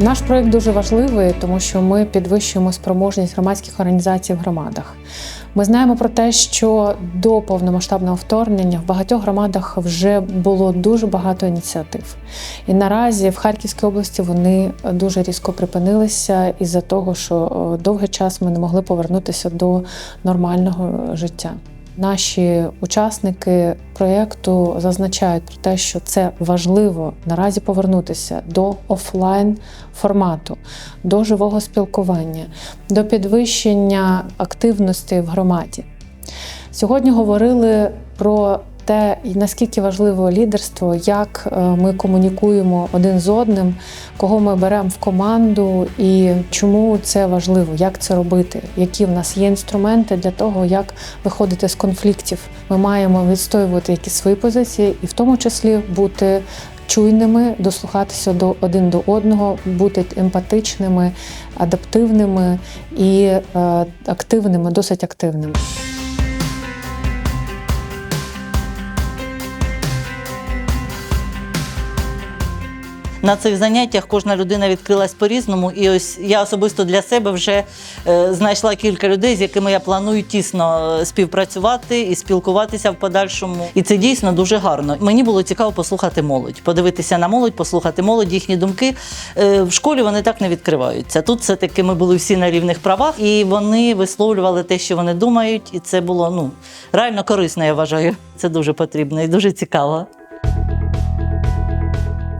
Наш проект дуже важливий, тому що ми підвищуємо спроможність громадських організацій в громадах. Ми знаємо про те, що до повномасштабного вторгнення в багатьох громадах вже було дуже багато ініціатив. І наразі в Харківській області вони дуже різко припинилися із-за того, що е, довгий час ми не могли повернутися до нормального життя. Наші учасники проєкту зазначають про те, що це важливо наразі повернутися до офлайн формату, до живого спілкування, до підвищення активності в громаді. Сьогодні говорили про те, наскільки важливо лідерство, як е, ми комунікуємо один з одним, кого ми беремо в команду і чому це важливо, як це робити, які в нас є інструменти для того, як виходити з конфліктів. Ми маємо відстоювати якісь свої позиції, і в тому числі бути чуйними, дослухатися до один до одного, бути емпатичними, адаптивними і е, активними, досить активними. На цих заняттях кожна людина відкрилась по-різному, і ось я особисто для себе вже е, знайшла кілька людей, з якими я планую тісно е, співпрацювати і спілкуватися в подальшому. І це дійсно дуже гарно. Мені було цікаво послухати молодь, подивитися на молодь, послухати молодь, їхні думки. Е, в школі вони так не відкриваються. Тут все таки ми були всі на рівних правах, і вони висловлювали те, що вони думають, і це було ну реально корисно. Я вважаю. Це дуже потрібно і дуже цікаво.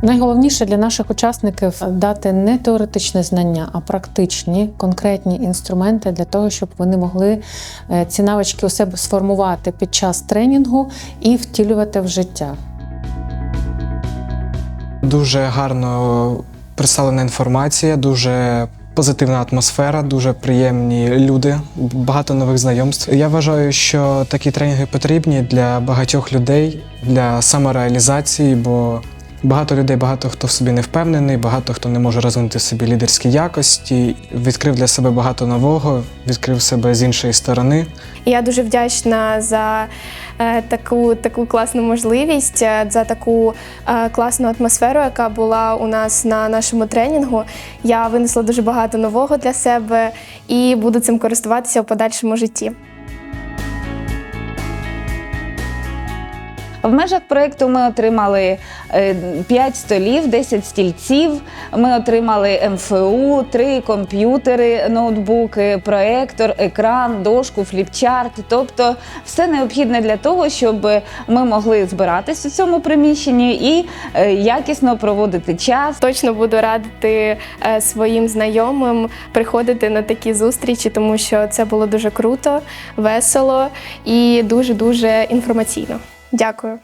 Найголовніше для наших учасників дати не теоретичне знання, а практичні конкретні інструменти для того, щоб вони могли е, ці навички у себе сформувати під час тренінгу і втілювати в життя. Дуже гарно представлена інформація, дуже позитивна атмосфера, дуже приємні люди, багато нових знайомств. Я вважаю, що такі тренінги потрібні для багатьох людей для самореалізації, бо багато людей, багато хто в собі не впевнений, багато хто не може розвинути в собі лідерські якості, відкрив для себе багато нового, відкрив себе з іншої сторони. Я дуже вдячна за е, таку, таку класну можливість, е, за таку е, класну атмосферу, яка була у нас на нашому тренінгу. Я винесла дуже багато нового для себе і буду цим користуватися у подальшому житті. В межах проєкту ми отримали 5 столів, 10 стільців. Ми отримали МФУ, 3 комп'ютери, ноутбуки, проектор, екран, дошку, фліпчарт. Тобто все необхідне для того, щоб ми могли збиратись у цьому приміщенні і е, якісно проводити час. Точно буду радити е, своїм знайомим приходити на такі зустрічі, тому що це було дуже круто, весело і дуже дуже інформаційно. Дякую.